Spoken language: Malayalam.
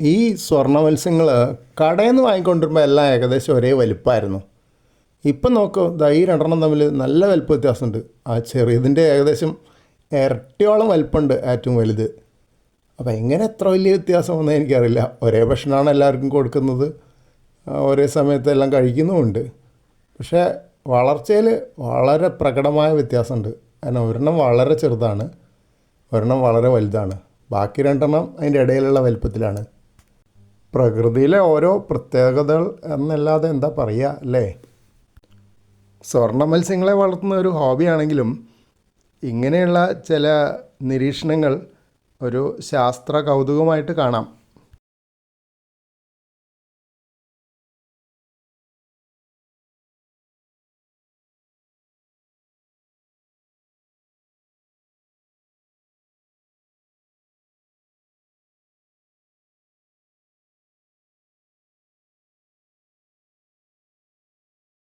ഈ സ്വർണ മത്സ്യങ്ങൾ കടയിൽ നിന്ന് വാങ്ങിക്കൊണ്ടിരുമ്പോൾ എല്ലാം ഏകദേശം ഒരേ വലിപ്പമായിരുന്നു ഇപ്പം നോക്കൂ ദാ ഈ രണ്ടെണ്ണം തമ്മിൽ നല്ല വലിപ്പ വ്യത്യാസമുണ്ട്. ആ ചെറിയതിന്റെ ഏകദേശം ഇരട്ടിയോളം വലിപ്പമുണ്ട് ഏറ്റവും വലുത്. അപ്പോൾ എങ്ങനെ എത്ര വലിയ വ്യത്യാസം വന്നത് എനിക്കറിയില്ല. ഒരേ ഭക്ഷണമാണ് എല്ലാവർക്കും കൊടുക്കുന്നത്. ഒരേ സമയത്ത് എല്ലാം കഴിക്കുന്നുമുണ്ട്. പക്ഷേ വളർച്ചയിൽ വളരെ പ്രകടമായ വ്യത്യാസമുണ്ട്. കാരണം ഒരെണ്ണം വളരെ ചെറുതാണ് ഒരെണ്ണം വളരെ വലുതാണ്. ബാക്കി രണ്ടെണ്ണം അതിന്റെ ഇടയിലുള്ള വലിപ്പത്തിലാണ്. പ്രകൃതിയിലെ ഓരോ പ്രത്യേകതകൾ എന്നല്ലാതെ എന്താ പറയുക അല്ലേ? സ്വർണ മത്സ്യങ്ങളെ വളർത്തുന്ന ഒരു ഹോബിയാണെങ്കിലും ഇങ്ങനെയുള്ള ചില നിരീക്ഷണങ്ങൾ ഒരു ശാസ്ത്ര കൗതുകമായിട്ട് കാണാം.